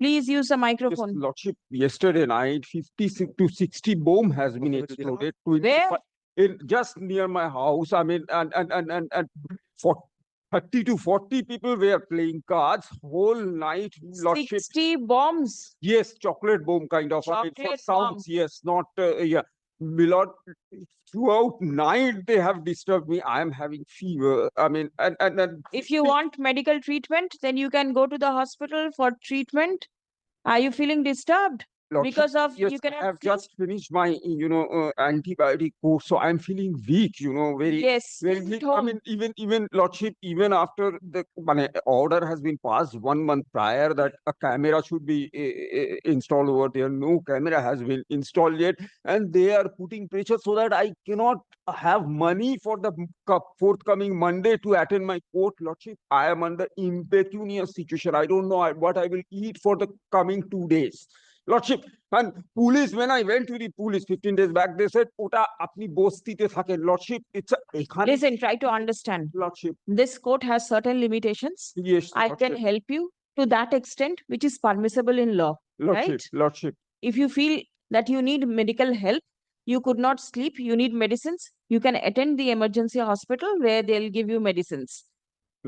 Please use the Yes, microphone. Lordship, yesterday night, 50 to sixty bomb has been exploded. Where? In, just near my house, I mean, and, and, and, and, and for thirty to forty people were playing cards whole night, Lordship. Sixty bombs. Yes, chocolate bomb kind of, I mean, for Chocolate bomb. sounds, yes, not, uh, yeah. Milord, throughout night, they have disturbed me. I am having fever. I mean, and, and, and If you want medical treatment, then you can go to the hospital for treatment. Are you feeling disturbed? Because of, Yes, you can I have. just finished my, you know, uh, antibiotic course, so I'm feeling weak, you know, very, Yes. very weak. I home. mean, even, even Lordship, even after the মানে, order has been passed one month prior that a camera should be uh, uh, installed over there. No camera has been installed yet, and they are putting pressure so that I cannot have money for the co- forthcoming Monday to attend my court. Lordship, I am under impecunious situation. I don't know I- what I will eat for the coming two days. Lordship, and police, when I went to the police fifteen days back, they said, ওটা আপনি বস্তিতে থাকেন, lordship, it's a, এখানে, Listen, try to understand. lordship, This court has certain limitations. yes. I can lordship, help you to that extent, which is permissible in law. Lordship, right? lordship, If you feel that you need medical help, you could not sleep, you need medicines, you can attend the emergency hospital where they'll give you medicines,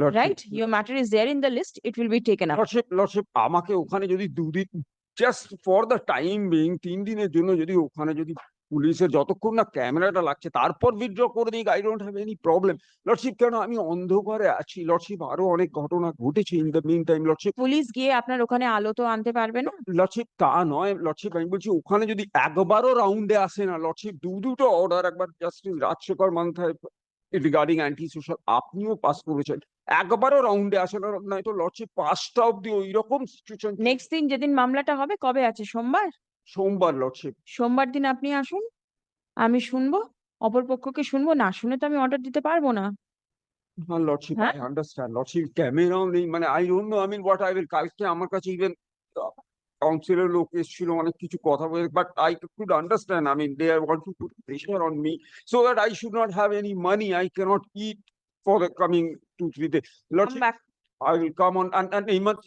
lordship. right? Your matter is there in the list, it will be taken up. Lordship lordship আমাকে ওখানে যদি দুদিন just for the time being তিন দিনের জন্য যদি ওখানে যদি পুলিশের যতক্ষণ না ক্যামেরাটা লাগছে তারপর উইথড্র করে দিই I don't have any problem lordship কেন? আমি অন্ধকারে আছি। লর্ডশিপ আরও অনেক ঘটনা ঘটেছে in the meantime lordship police গিয়ে আপনার ওখানে আলো তো আনতে পারবে না? লর্ডশিপ তা নয়। লর্ডশিপ আমি বলছি ওখানে যদি একবারও রাউন্ডে আসে না লর্ডশিপ দু দুটো অর্ডার একবার জাস্টিস রাজশেখর মান্থায় রিগার্ডিং অ্যান্টি সোশ্যাল আপনিও পাস করেছেন। একবারও রাউন্ডে আসে না নয়তো লর্ডশিপ পাঁচটা অব্দি ওই রকম সিচুয়েশন নেক্সট দিন যেদিন মামলাটা হবে কবে আছে সোমবার? সোমবার লর্ডশিপ সোমবার দিন আপনি আসুন। আমি শুনব, অপর পক্ষকে শুনব, না শুনে তো আমি অর্ডার দিতে পারব না। হ্যাঁ লর্ডশিপ? আই আন্ডারস্ট্যান্ড লর্ডশিপ ক্যামেরাও নেই মানে I don't know I mean what I will কালকে আমার কাছে ইভেন কাউন্সিলের লোক এসেছিল অনেক কিছু কথা বলে but I could understand I mean they are want to put pressure on me so that I should not have any money I cannot it for the coming two three days. Back. I will come on and, and Hemant